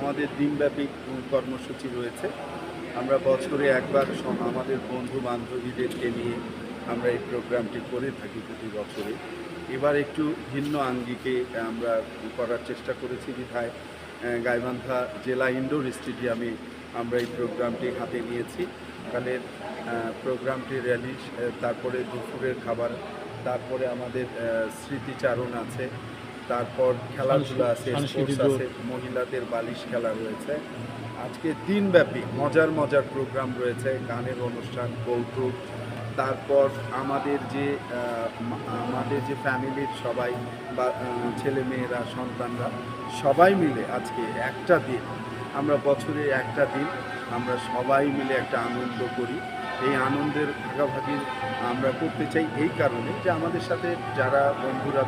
আমাদের দিনব্যাপী কর্মসূচি রয়েছে। আমরা বছরে একবার আমাদের বন্ধু বান্ধবীদেরকে নিয়ে আমরা এই প্রোগ্রামটি করে থাকি প্রতি বছরে। এবার একটু ভিন্ন আঙ্গিকে আমরা করার চেষ্টা করেছি বিধায়। গাইবান্ধা জেলা ইনডোর স্টেডিয়ামে আমরা এই প্রোগ্রামটি হাতে নিয়েছি। কালের প্রোগ্রামটি র্যালি তারপরে দুপুরের খাবার তারপরে আমাদের স্মৃতিচারণ আছে তারপর খেলাধুলা আছে স্পোর্টস আছে মহিলাদের বালিশ খেলা রয়েছে। আজকে দিনব্যাপী মজার মজার প্রোগ্রাম রয়েছে গানের অনুষ্ঠান কৌতুক তারপর আমাদের যে আমাদের যে ফ্যামিলির সবাই বা ছেলে মেয়েরা, সন্তানরা, সবাই মিলে আজকে একটা দিন, আমরা বছরে একটা দিন আমরা সবাই মিলে একটা আনন্দ করি। এই আনন্দের ভাগাভাগি আমরা করতে চাই এই কারণে যে আমাদের সাথে যারা বন্ধুরা